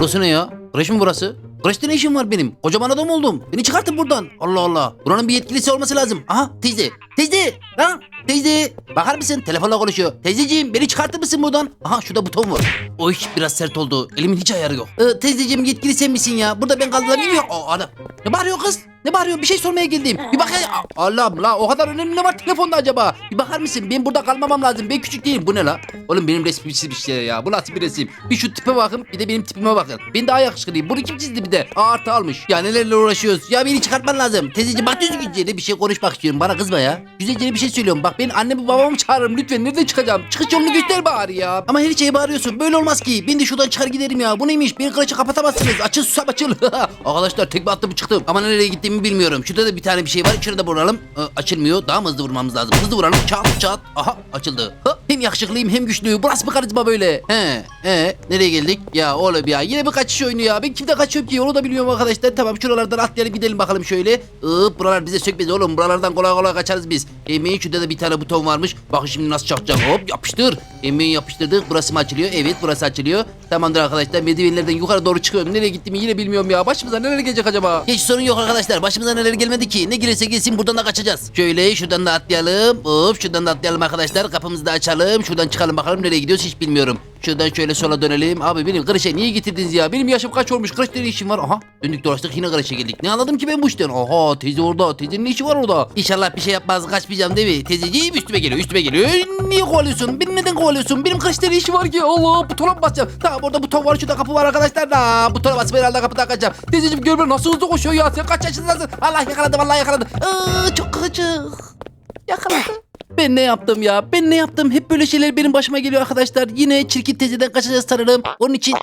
Burası ne ya? Kreş mi burası? Kreşte ne işim var benim? Kocaman adam oldum. Beni çıkartın buradan. Allah Allah. Buranın bir yetkilisi olması lazım. Aha teyze. Teyze. Lan teyze. Bakar mısın? Telefonla konuşuyor. Teyzeciğim beni çıkartır mısın buradan? Aha şurada buton var. O iş biraz sert oldu. Elimin hiç ayarı yok. Ee, teyzeciğim yetkili sen misin ya? Burada ben kaldıramayayım ya. Aa, adam. Ne bağırıyor kız? Ne bağırıyor? Bir şey sormaya geldim. Bir bak ya. Allah'ım la o kadar önemli ne var telefonda acaba? Bir bakar mısın? Ben burada kalmamam lazım. Ben küçük değilim. Bu ne la? Oğlum benim resmim çizmiş şey ya. Bu nasıl bir resim? Bir şu tipe bakın bir de benim tipime bakın. Ben daha yakışıklıyım. Bunu kim çizdi bir de? Artı almış. Ya nelerle uğraşıyoruz? Ya beni çıkartman lazım. Teyzeciğim bak düzgünce de bir şey konuşmak istiyorum. Bana kızma ya. Güzelce bir şey söylüyorum. Bak ben annemi babamı çağırırım lütfen. Nereden çıkacağım? Çıkış yolunu göster bari ya. Ama her şeye bağırıyorsun. Böyle olmaz ki. Ben de şuradan çıkar giderim ya. Bu neymiş? Beni kılıçı kapatamazsınız. Açıl susam açıl. Arkadaşlar tekme attım çıktım. Ama nereye gittiğimi bilmiyorum. Şurada da bir tane bir şey var. Şurada vuralım. Ee, açılmıyor. Daha mı hızlı vurmamız lazım? Hızlı vuralım. Çat çat. Aha açıldı. Ha, hem yakışıklıyım hem güçlüyüm. Bu nasıl bir karizma böyle? He. He. Nereye geldik? Ya oğlum ya. Yine bir kaçış oyunu ya. Ben kimde kaçıyorum ki? Onu da biliyorum arkadaşlar. Tamam şuralardan atlayalım gidelim bakalım şöyle. Iıp buralar bize sökmez oğlum. Buralardan kolay kolay kaçarız biz. Emeğin şurada da bir tane buton varmış. Bakın şimdi nasıl çakacağım. Hop yapıştır. Emeği yapıştırdık. Burası mı açılıyor? Evet burası açılıyor. Tamamdır arkadaşlar. Merdivenlerden yukarı doğru çıkıyorum. Nereye gittiğimi yine bilmiyorum ya. Başımıza neler gelecek acaba? Hiç sorun yok arkadaşlar. Başımıza neler gelmedi ki. Ne gelirse gelsin buradan da kaçacağız. Şöyle şuradan da atlayalım. Hop şuradan da atlayalım arkadaşlar. Kapımızı da açalım. Şuradan çıkalım bakalım nereye gidiyoruz hiç bilmiyorum. Şuradan şöyle sola dönelim. Abi benim kreşe niye getirdiniz ya? Benim yaşım kaç olmuş? Kreşte ne işim var? Aha döndük dolaştık yine kreşe geldik. Ne anladım ki ben bu işten? Aha teyze orada. Teyzenin ne işi var orada? İnşallah bir şey yapmaz kaçmayacağım değil mi? Teyzeciğim üstüme geliyor üstüme geliyor. Niye kovalıyorsun? Beni neden kovalıyorsun? Benim kreşte ne işi var ki? Allah butona mı basacağım? Tamam orada buton var şurada kapı var arkadaşlar da. Butona basıp herhalde kapıdan kaçacağım. Teyzeciğim gör beni nasıl hızlı koşuyor ya. Sen kaç yaşındasın? Allah yakaladı vallahi yakaladı. Aa, çok gıcık. Yakaladı. Ben ne yaptım ya? Ben ne yaptım? Hep böyle şeyler benim başıma geliyor arkadaşlar. Yine çirkin teyzeden kaçacağız sanırım. Onun için...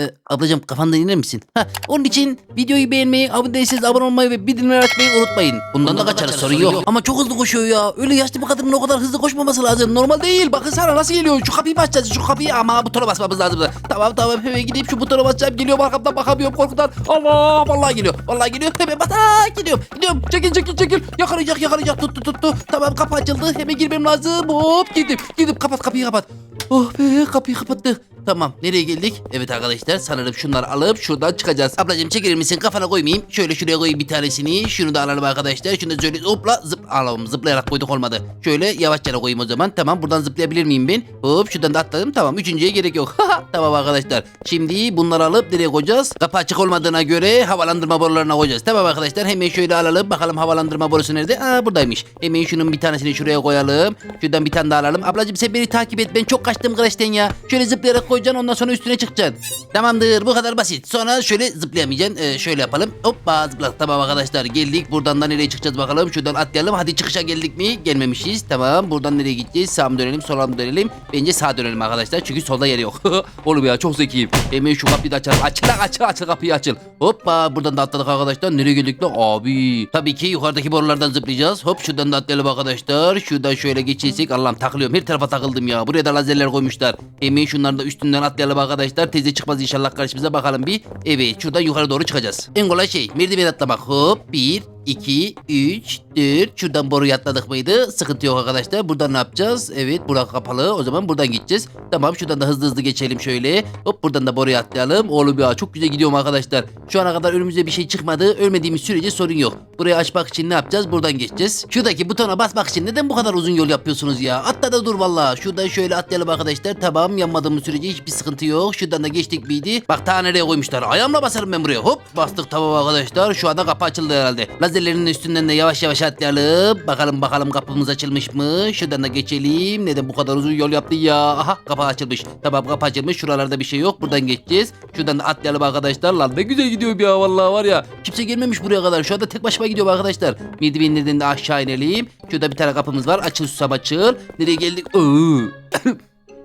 Ee, ablacığım kafandan iner misin? Ha, onun için videoyu beğenmeyi, abone değilseniz abone olmayı ve bildirimleri açmayı unutmayın. Bundan, da kaçarız sorun yok. Ama çok hızlı koşuyor ya. Öyle yaşlı bir kadının o kadar hızlı koşmaması lazım. Normal değil. Bakın sana nasıl geliyor. Şu kapıyı açacağız? Şu kapıyı ama butona basmamız lazım. Tamam tamam hemen gidip şu butona basacağım. Geliyorum arkamdan bakamıyorum korkudan. Allah vallahi geliyor. Vallahi geliyor. Hemen bas. Aa, gidiyorum. Gidiyorum. Çekil çekil çekil. Yakalayacak yakalayacak. Tuttu tuttu. Tamam kapı açıldı. Hemen girmem lazım. Hop girdim. Girdim. Kapat kapıyı kapat. Oh be kapıyı kapattık. Tamam nereye geldik? Evet arkadaşlar sanırım şunları alıp şuradan çıkacağız. Ablacığım çekilir misin kafana koymayayım. Şöyle şuraya koyayım bir tanesini. Şunu da alalım arkadaşlar. Şunu da şöyle hopla zıp alalım. Zıplayarak koyduk olmadı. Şöyle yavaşça koyayım o zaman. Tamam buradan zıplayabilir miyim ben? Hop şuradan da atladım. Tamam üçüncüye gerek yok. tamam arkadaşlar. Şimdi bunları alıp nereye koyacağız? Kapı açık olmadığına göre havalandırma borularına koyacağız. Tamam arkadaşlar hemen şöyle alalım. Bakalım havalandırma borusu nerede? Aa buradaymış. Hemen şunun bir tanesini şuraya koyalım. Şuradan bir tane daha alalım. Ablacığım sen beni takip et. Ben çok kaçtım kreşten ya. Şöyle zıplayarak koyacaksın ondan sonra üstüne çıkacaksın. Tamamdır bu kadar basit. Sonra şöyle zıplayamayacaksın. Ee, şöyle yapalım. Hoppa zıpla. Tamam arkadaşlar geldik. Buradan da nereye çıkacağız bakalım. Şuradan atlayalım. Hadi çıkışa geldik mi? Gelmemişiz. Tamam. Buradan nereye gideceğiz? Sağa dönelim sola mı dönelim? Bence sağa dönelim arkadaşlar. Çünkü solda yer yok. Oğlum ya çok zekiyim. Hemen şu kapıyı da açalım. Açıl açıl açıl kapıyı açıl. Hoppa buradan da atladık arkadaşlar. Nereye geldik lan? Abi. Tabii ki yukarıdaki borulardan zıplayacağız. Hop şuradan da atlayalım arkadaşlar. Şuradan şöyle geçirsek. Allah'ım takılıyorum. Her tarafa takıldım ya. Buraya da lazerler koymuşlar. Hemen şunların da üstünden atlayalım arkadaşlar. Teyze çıkmaz inşallah karşımıza bakalım bir. Evet şuradan yukarı doğru çıkacağız. En kolay şey merdiven atlamak. Hop bir 2, 3, 4. Şuradan boruyu atladık mıydı? Sıkıntı yok arkadaşlar. Buradan ne yapacağız? Evet bura kapalı. O zaman buradan gideceğiz. Tamam şuradan da hızlı hızlı geçelim şöyle. Hop buradan da boruya atlayalım. Oğlum ya çok güzel gidiyorum arkadaşlar. Şu ana kadar önümüze bir şey çıkmadı. Ölmediğimiz sürece sorun yok. Burayı açmak için ne yapacağız? Buradan geçeceğiz. Şuradaki butona basmak için neden bu kadar uzun yol yapıyorsunuz ya? Atla da dur valla. Şuradan şöyle atlayalım arkadaşlar. Tamam yanmadığımız sürece hiçbir sıkıntı yok. Şuradan da geçtik miydi? Bak ta nereye koymuşlar. Ayağımla basarım ben buraya. Hop bastık tamam arkadaşlar. Şu anda kapı açıldı herhalde. Lazerlerin üstünden de yavaş yavaş atlayalım. Bakalım bakalım kapımız açılmış mı? Şuradan da geçelim. Neden bu kadar uzun yol yaptı ya? Aha kapı açılmış. Tamam kapı açılmış. Şuralarda bir şey yok. Buradan geçeceğiz. Şuradan da atlayalım arkadaşlar. Lan ne güzel gidiyorum ya vallahi var ya. Kimse gelmemiş buraya kadar. Şu anda tek başıma gidiyorum arkadaşlar. Merdivenlerden de aşağı inelim. Şurada bir tane kapımız var. Açıl susam açıl. Nereye geldik? Oo.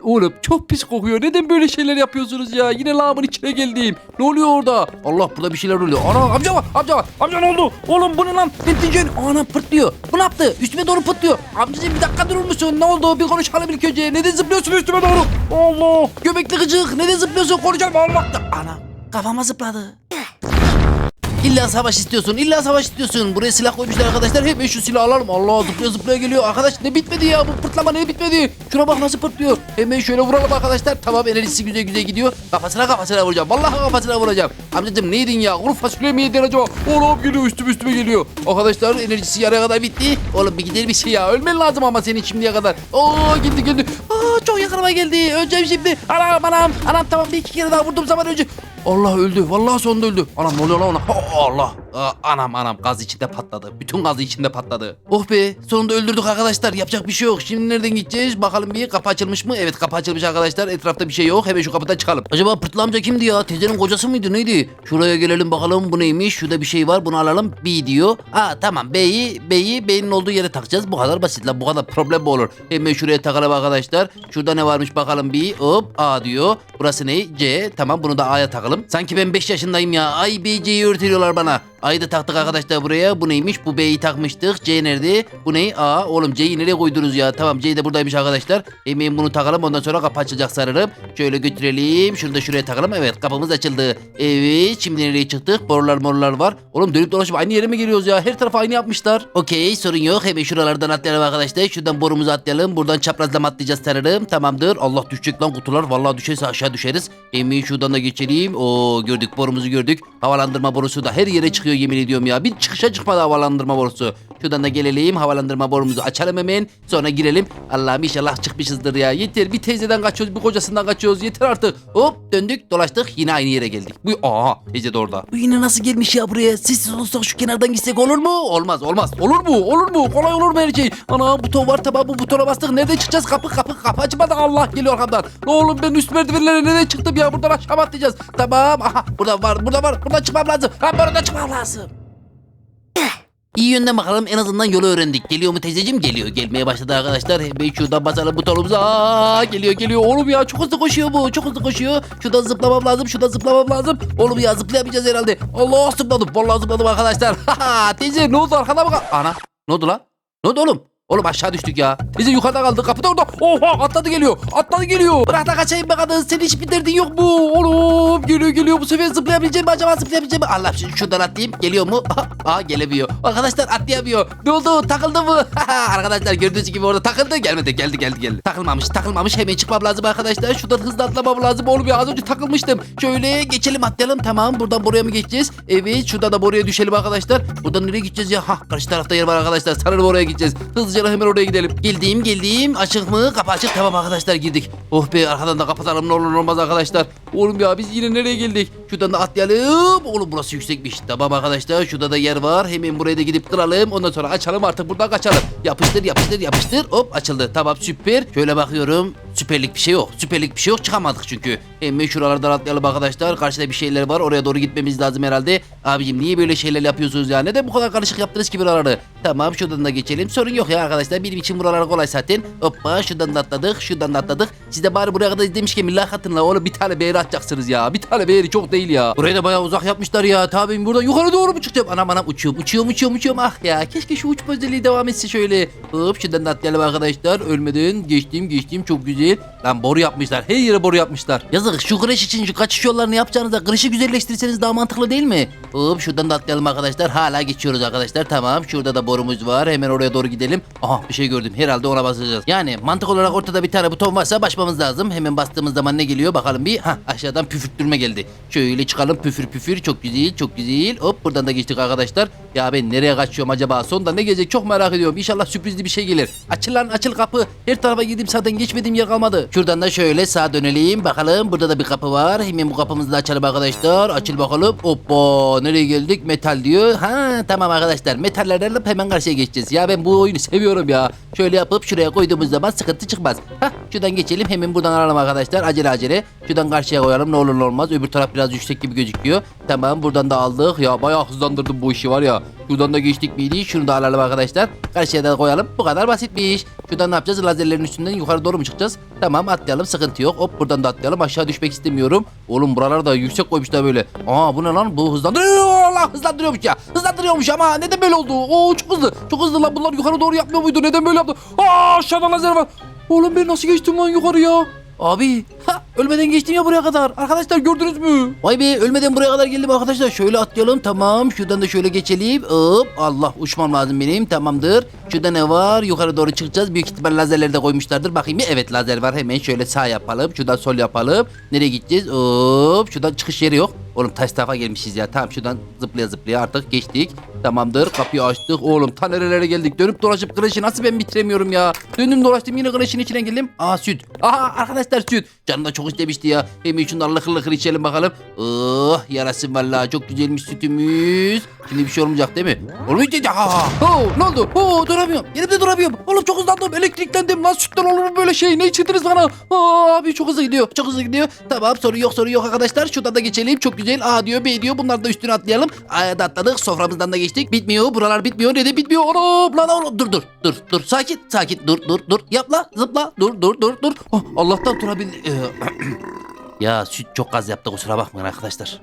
Oğlum çok pis kokuyor. Neden böyle şeyler yapıyorsunuz ya? Yine lağımın içine geldim. Ne oluyor orada? Allah burada bir şeyler oluyor. Ana amca var amca var. Amca ne oldu? Oğlum bu ne lan? Pentincenin ana pırtlıyor. Bu ne yaptı? Üstüme doğru pırtlıyor. Amcacığım bir dakika durur musun? Ne oldu? Bir konuşalım ilk önce. Neden zıplıyorsun üstüme doğru? Allah. Göbekli gıcık. Neden zıplıyorsun? Konuşalım. Allah. Ana kafama zıpladı. İlla savaş istiyorsun. illa savaş istiyorsun. Buraya silah koymuşlar arkadaşlar. Hemen şu silahı alalım. Allah zıplaya zıplaya geliyor. Arkadaş ne bitmedi ya? Bu pırtlama ne bitmedi? Şuna bak nasıl pırtlıyor. Hemen şöyle vuralım arkadaşlar. Tamam enerjisi güzel güzel gidiyor. Kafasına kafasına vuracağım. Vallahi kafasına vuracağım. Amcacım ne ya? Kuru fasulye mi yedin acaba? Oğlum geliyor üstüme üstüme geliyor. Arkadaşlar enerjisi yarıya kadar bitti. Oğlum bir gidelim bir şey ya. Ölmen lazım ama senin şimdiye kadar. Oo geldi geldi. Aa çok yakınıma geldi. Öleceğim şimdi. Anam anam. Anam tamam bir iki kere daha vurdum zaman önce. Allah öldü. Vallahi sonunda öldü. Anam ne oluyor lan ona? Allah. Anam anam gaz içinde patladı. Bütün gazı içinde patladı. Oh be sonunda öldürdük arkadaşlar. Yapacak bir şey yok. Şimdi nereden gideceğiz? Bakalım bir kapı açılmış mı? Evet kapı açılmış arkadaşlar. Etrafta bir şey yok. Hemen şu kapıdan çıkalım. Acaba pırtlı amca kimdi ya? Teyzenin kocası mıydı neydi? Şuraya gelelim bakalım bu neymiş? Şurada bir şey var. Bunu alalım. B diyor. Aa tamam B'yi B'yi B'nin olduğu yere takacağız. Bu kadar basit la. Bu kadar problem mi olur? Hemen şuraya takalım arkadaşlar. Şurada ne varmış bakalım B. Hop A diyor. Burası ne? C. Tamam bunu da A'ya takalım. Sanki ben 5 yaşındayım ya. Ay B C'yi öğretiyorlar bana. A'yı da taktık arkadaşlar buraya. Bu neymiş? Bu B'yi takmıştık. C nerede? Bu ne? A. Oğlum C'yi nereye koydunuz ya? Tamam C de buradaymış arkadaşlar. Hemen bunu takalım. Ondan sonra kapı açılacak sanırım. Şöyle götürelim. Şunu da şuraya takalım. Evet kapımız açıldı. Evet. Şimdi nereye çıktık? Borular morlar var. Oğlum dönüp dolaşıp aynı yere mi geliyoruz ya? Her tarafı aynı yapmışlar. Okey sorun yok. Hemen şuralardan atlayalım arkadaşlar. Şuradan borumuzu atlayalım. Buradan çaprazlama atlayacağız sanırım. Tamamdır. Allah düşecek lan kutular. Vallahi düşerse aşağı düşeriz. Hemen şuradan da geçelim. Oo gördük borumuzu gördük. Havalandırma borusu da her yere çıkıyor yemin ediyorum ya. Bir çıkışa çıkmadı havalandırma borusu. Şuradan da gelelim. Havalandırma borumuzu açalım hemen. Sonra girelim. Allah'ım inşallah çıkmışızdır ya. Yeter bir teyzeden kaçıyoruz bir kocasından kaçıyoruz. Yeter artık. Hop döndük dolaştık yine aynı yere geldik. Bu aha teyze de orada. Bu yine nasıl gelmiş ya buraya? Sessiz olsak şu kenardan gitsek olur mu? Olmaz olmaz. Olur mu? Olur mu? Kolay olur mu her şey? Ana buton var tamam bu butona bastık. Nereden çıkacağız? Kapı kapı kapı açmadı. Allah geliyor arkamdan. Ne oğlum ben üst merdivenlere nereden çıktım ya? Buradan aşağı atlayacağız? Tamam. Aha burada var burada var. Buradan çıkmam lazım. Ha buradan çıkmam lazım. İyi yönden bakalım en azından yolu öğrendik. Geliyor mu teyzeciğim? Geliyor. Gelmeye başladı arkadaşlar. Hemen şuradan basalım butonumuza. Aa, geliyor geliyor. Oğlum ya çok hızlı koşuyor bu. Çok hızlı koşuyor. Şuradan zıplamam lazım. Şuradan zıplamam lazım. Oğlum ya zıplayamayacağız herhalde. Allah zıpladım. Vallahi zıpladım arkadaşlar. Teyze ne oldu arkana bak. Ana ne oldu lan? Ne oldu oğlum? Oğlum aşağı düştük ya. Teyze yukarıda kaldı. Kapıda orada. Oha atladı geliyor. Atladı geliyor. Bırak da kaçayım be kadın. Senin hiçbir derdin yok mu? Oğlum geliyor geliyor. Bu sefer zıplayabileceğim mi acaba? Zıplayabileceğim mi? Allah şu- şuradan atlayayım. Geliyor mu? Aa gelemiyor. Arkadaşlar atlayamıyor. Ne oldu? Takıldı mı? arkadaşlar gördüğünüz gibi orada takıldı. Gelmedi. Geldi geldi geldi. Takılmamış. Takılmamış. Hemen çıkmam lazım arkadaşlar. Şuradan hızlı atlamam lazım. Oğlum ya az önce takılmıştım. Şöyle geçelim atlayalım. Tamam. Buradan buraya mı geçeceğiz? Evet. Şuradan da buraya düşelim arkadaşlar. Buradan nereye gideceğiz ya? Hah karşı tarafta yer var arkadaşlar. Sanırım oraya gideceğiz. Hızlıca hemen oraya gidelim. Geldim geldim. Açık mı? Kapı açık. Tamam arkadaşlar girdik. Oh be arkadan da kapatalım ne olur olmaz arkadaşlar. Oğlum ya biz yine nereye geldik? Şuradan da atlayalım. Oğlum burası yüksekmiş. Tamam arkadaşlar şurada da yer var. Hemen buraya da gidip kıralım. Ondan sonra açalım artık buradan kaçalım. Yapıştır yapıştır yapıştır. Hop açıldı. Tamam süper. Şöyle bakıyorum. Süperlik bir şey yok. Süperlik bir şey yok. Çıkamadık çünkü. Hemen şuralardan atlayalım arkadaşlar. Karşıda bir şeyler var. Oraya doğru gitmemiz lazım herhalde. Abicim niye böyle şeyler yapıyorsunuz ya? Neden bu kadar karışık yaptınız ki buraları? Tamam şuradan da geçelim. Sorun yok ya arkadaşlar. Benim için buralar kolay zaten. Hoppa şuradan da atladık. Şuradan da atladık. Siz de bari buraya kadar izlemişken millah atın la. Oğlum bir tane beğeni atacaksınız ya. Bir tane beğeni çok değil ya. Burayı da bayağı uzak yapmışlar ya. Tabii buradan yukarı doğru mu çıkacağım? Anam anam uçuyorum uçuyorum uçuyorum uçuyorum. Ah ya keşke şu uçma özelliği devam etse şöyle. Hop şuradan da atlayalım arkadaşlar. Ölmeden geçtim geçtim çok güzel. Lan boru yapmışlar. Her yere boru yapmışlar. Yazık şu kreş için şu kaçış yollarını yapacağınızda kreşi güzelleştirirseniz daha mantıklı değil mi? Hop şuradan da atlayalım arkadaşlar. Hala geçiyoruz arkadaşlar. Tamam şurada da borumuz var. Hemen oraya doğru gidelim. Aha bir şey gördüm. Herhalde ona basacağız. Yani mantık olarak ortada bir tane buton varsa başlamamız lazım. Hemen bastığımız zaman ne geliyor bakalım bir. Ha aşağıdan püfürttürme geldi. Şöyle çıkalım püfür püfür. Çok güzel çok güzel. Hop buradan da geçtik arkadaşlar. Ya ben nereye kaçıyorum acaba? Sonunda ne gelecek çok merak ediyorum. İnşallah sürprizli bir şey gelir. Açıl lan açıl kapı. Her tarafa gidip zaten geçmediğim yer kalmadı. Şuradan da şöyle sağa dönelim. Bakalım burada da bir kapı var. Hemen bu kapımızı da açalım arkadaşlar. Açıl bakalım. Hoppa nereye geldik? Metal diyor. Ha tamam arkadaşlar. Metallerden alıp hemen karşıya geçeceğiz. Ya ben bu oyunu seviyorum ya. Şöyle yapıp şuraya koyduğumuz zaman sıkıntı çıkmaz. Hah şuradan geçelim. Hemen buradan alalım arkadaşlar. Acele acele. Şuradan karşıya koyalım. Ne olur ne olmaz. Öbür taraf biraz yüksek gibi gözüküyor. Tamam buradan da aldık. Ya bayağı hızlandırdım bu işi var ya. Şuradan da geçtik miydi? Şunu da alalım arkadaşlar. Karşıya da koyalım. Bu kadar basitmiş. Şuradan ne yapacağız? Lazerlerin üstünden yukarı doğru mu çıkacağız? Tamam atlayalım sıkıntı yok. Hop buradan da atlayalım. Aşağı düşmek istemiyorum. Oğlum buralar da yüksek koymuşlar böyle. Aa bu ne lan? Bu hızlandırıyor. Allah hızlandırıyormuş ya. Hızlandırıyormuş ama neden böyle oldu? Oo çok hızlı. Çok hızlı lan. Bunlar yukarı doğru yapmıyor muydu? Neden böyle yaptı? Aa aşağıda lazer var. Oğlum ben nasıl geçtim lan yukarıya? Abi ha, ölmeden geçtim ya buraya kadar. Arkadaşlar gördünüz mü? Vay be ölmeden buraya kadar geldim arkadaşlar. Şöyle atlayalım tamam. Şuradan da şöyle geçelim. Hop Allah uçmam lazım benim tamamdır. Şurada ne var? Yukarı doğru çıkacağız. Büyük ihtimal lazerleri de koymuşlardır. Bakayım bir evet lazer var. Hemen şöyle sağ yapalım. Şuradan sol yapalım. Nereye gideceğiz? Hop şuradan çıkış yeri yok. Oğlum taş tarafa gelmişiz ya. Tamam şuradan zıplaya zıplaya artık geçtik. Tamamdır. Kapıyı açtık. Oğlum ta nerelere geldik. Dönüp dolaşıp kreşi nasıl ben bitiremiyorum ya. Döndüm dolaştım yine kreşin içine geldim. Aa süt. Aha arkadaşlar süt. Canım da çok istemişti ya. Hemen şundan lıkır lıkır içelim bakalım. Oh yarasın vallahi çok güzelmiş sütümüz. Şimdi bir şey olmayacak değil mi? Olmayacak. Ha, Oh, ne oldu? Oh, duramıyorum. Yerimde duramıyorum. Oğlum çok hızlandım. Elektriklendim. Lan sütten olur mu böyle şey? Ne içirdiniz bana? Aa, abi çok hızlı gidiyor. Çok hızlı gidiyor. Tamam sorun yok sorun yok arkadaşlar. Şuradan da geçelim. Çok güzel. A diyor B diyor. Bunlar da üstüne atlayalım. A'ya da atladık. Soframızdan da geçtik. Bitmiyor. Buralar bitmiyor. Neden bitmiyor? Anam lan oğlum. Dur dur dur dur. Sakin sakin. Dur dur dur. Yapla zıpla. Dur dur dur dur. Oh, Allah'tan durabil... Ee, ya süt çok gaz yaptı kusura bakmayın arkadaşlar.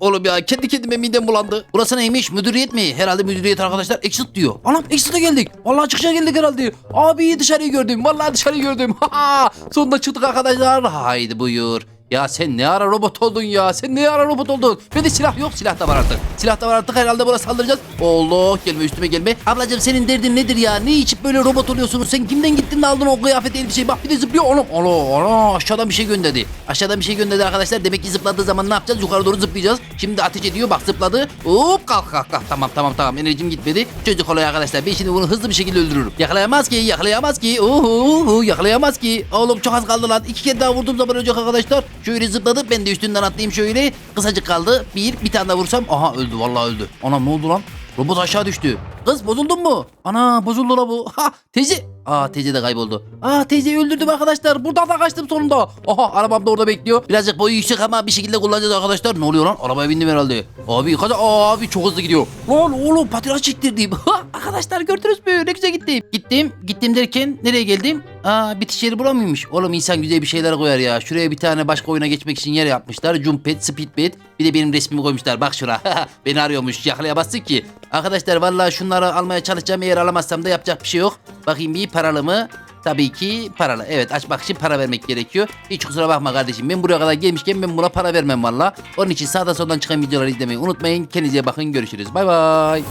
Oğlum ya kendi kendime midem bulandı. Burası neymiş? Müdüriyet mi? Herhalde müdüriyet arkadaşlar. Exit diyor. Anam Exit'e geldik. Vallahi çıkışa geldik herhalde. Abi dışarıyı gördüm. Vallahi dışarıyı gördüm. Sonunda çıktık arkadaşlar. Haydi buyur. Ya sen ne ara robot oldun ya? Sen ne ara robot oldun? Bende silah yok. Silah da var artık. Silah da var artık. Herhalde buna saldıracağız. Allah gelme üstüme gelme. Ablacığım senin derdin nedir ya? Ne içip böyle robot oluyorsunuz? Sen kimden gittin de aldın o kıyafet elbiseyi? Bak bir de zıplıyor. Oğlum ana ana aşağıdan bir şey gönderdi. Aşağıdan bir şey gönderdi arkadaşlar. Demek ki zıpladığı zaman ne yapacağız? Yukarı doğru zıplayacağız. Şimdi ateş ediyor. Bak zıpladı. Hop kalk kalk kalk. Tamam tamam tamam. Enerjim gitmedi. Çocuk olay arkadaşlar. Ben şimdi bunu hızlı bir şekilde öldürürüm. Yakalayamaz ki. Yakalayamaz ki. Uhu, yakalayamaz ki. Oğlum çok az kaldı lan. İki kere daha vurduğum zaman ölecek arkadaşlar. Şöyle zıpladı. Ben de üstünden atlayayım şöyle. Kısacık kaldı. Bir. Bir tane daha vursam. Aha öldü. Vallahi öldü. Anam ne oldu lan? Robot aşağı düştü. Kız bozuldun mu? Ana bozuldu la bu. Ha teyze. Aa teyze de kayboldu. Aa teyzeyi öldürdüm arkadaşlar. Buradan da kaçtım sonunda. Aha arabam da orada bekliyor. Birazcık boyu yüksek ama bir şekilde kullanacağız arkadaşlar. Ne oluyor lan? Arabaya bindim herhalde. Abi kaza abi çok hızlı gidiyor. Lan oğlum patinaj çektirdim. Arkadaşlar gördünüz mü? Ne güzel gittim. Gittim. Gittim derken nereye geldim? Aa bitiş yeri bura mıymış? Oğlum insan güzel bir şeyler koyar ya. Şuraya bir tane başka oyuna geçmek için yer yapmışlar. Jump pad, speed pad. Bir de benim resmimi koymuşlar. Bak şura. Beni arıyormuş. Yakalayamazsın ki. Arkadaşlar vallahi şunları almaya çalışacağım. Eğer alamazsam da yapacak bir şey yok. Bakayım bir paralı mı? Tabii ki paralı. Evet açmak için para vermek gerekiyor. Hiç kusura bakma kardeşim. Ben buraya kadar gelmişken ben buna para vermem valla. Onun için sağdan soldan çıkan videoları izlemeyi unutmayın. Kendinize bakın. Görüşürüz. Bay bay.